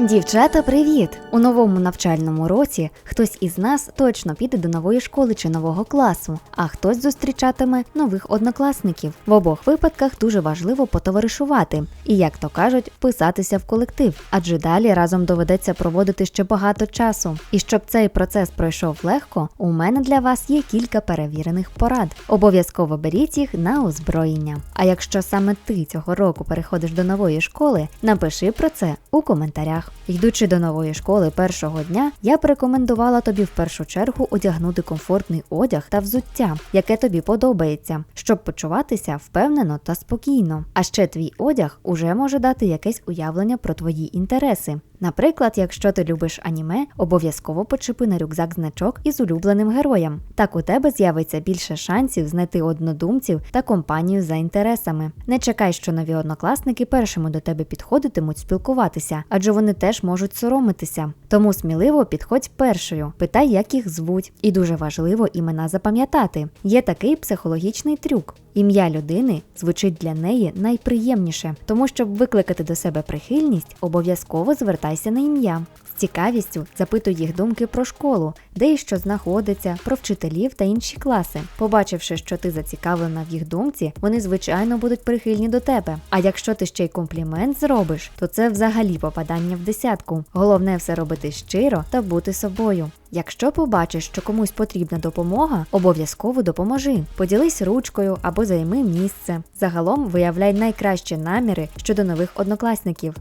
Дівчата, привіт! У новому навчальному році хтось із нас точно піде до нової школи чи нового класу, а хтось зустрічатиме нових однокласників. В обох випадках дуже важливо потоваришувати і, як то кажуть, вписатися в колектив, адже далі разом доведеться проводити ще багато часу. І щоб цей процес пройшов легко, у мене для вас є кілька перевірених порад. Обов'язково беріть їх на озброєння. А якщо саме ти цього року переходиш до нової школи, напиши про це у коментарях. Йдучи до нової школи першого дня, я б рекомендувала тобі в першу чергу одягнути комфортний одяг та взуття, яке тобі подобається, щоб почуватися впевнено та спокійно. А ще твій одяг уже може дати якесь уявлення про твої інтереси. Наприклад, якщо ти любиш аніме, обов'язково почепи на рюкзак значок із улюбленим героєм. Так у тебе з'явиться більше шансів знайти однодумців та компанію за інтересами. Не чекай, що нові однокласники першими до тебе підходитимуть спілкуватися, адже вони теж можуть соромитися. Тому сміливо підходь першою, питай, як їх звуть. І дуже важливо імена запам'ятати. Є такий психологічний трюк. Ім'я людини звучить для неї найприємніше, тому щоб викликати до себе прихильність, обов'язково звертайся на ім'я. З цікавістю запитуй їх думки про школу, де і що знаходиться, про вчителів та інші класи. Побачивши, що ти зацікавлена в їх думці, вони звичайно будуть прихильні до тебе. А якщо ти ще й комплімент зробиш, то це взагалі попадання в десятку. Головне все робити щиро та бути собою. Якщо побачиш, що комусь потрібна допомога, обов'язково допоможи. Поділись ручкою або займи місце. Загалом виявляй найкращі наміри щодо нових однокласників.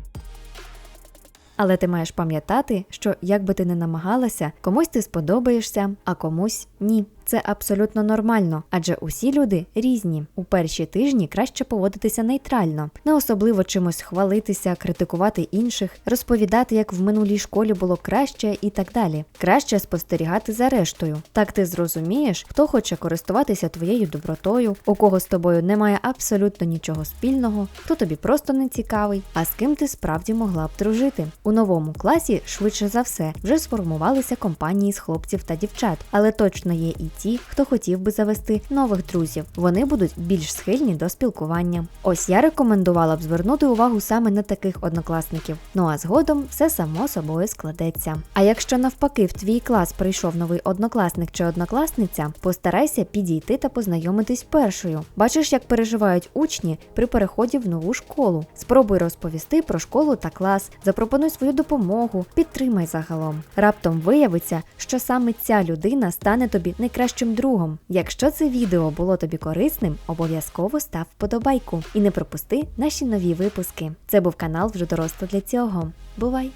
Але ти маєш пам'ятати, що як би ти не намагалася, комусь ти сподобаєшся, а комусь ні. Це абсолютно нормально, адже усі люди різні. У перші тижні краще поводитися нейтрально, не особливо чимось хвалитися, критикувати інших, розповідати, як в минулій школі було краще і так далі. Краще спостерігати за рештою. Так ти зрозумієш, хто хоче користуватися твоєю добротою, у кого з тобою немає абсолютно нічого спільного, хто тобі просто не цікавий, а з ким ти справді могла б дружити. У новому класі, швидше за все, вже сформувалися компанії з хлопців та дівчат, але точно є і ті, хто хотів би завести нових друзів. Вони будуть більш схильні до спілкування. Ось я рекомендувала б звернути увагу саме на таких однокласників. Ну а згодом все само собою складеться. А якщо навпаки в твій клас прийшов новий однокласник чи однокласниця, постарайся підійти та познайомитись першою. Бачиш, як переживають учні при переході в нову школу. Спробуй розповісти про школу та клас, запропонуй свою допомогу, підтримай загалом. Раптом виявиться, що саме ця людина стане тобі найкращим другом. Якщо це відео було тобі корисним, обов'язково став вподобайку і не пропусти наші нові випуски. Це був канал вже доросло для цього. Бувай!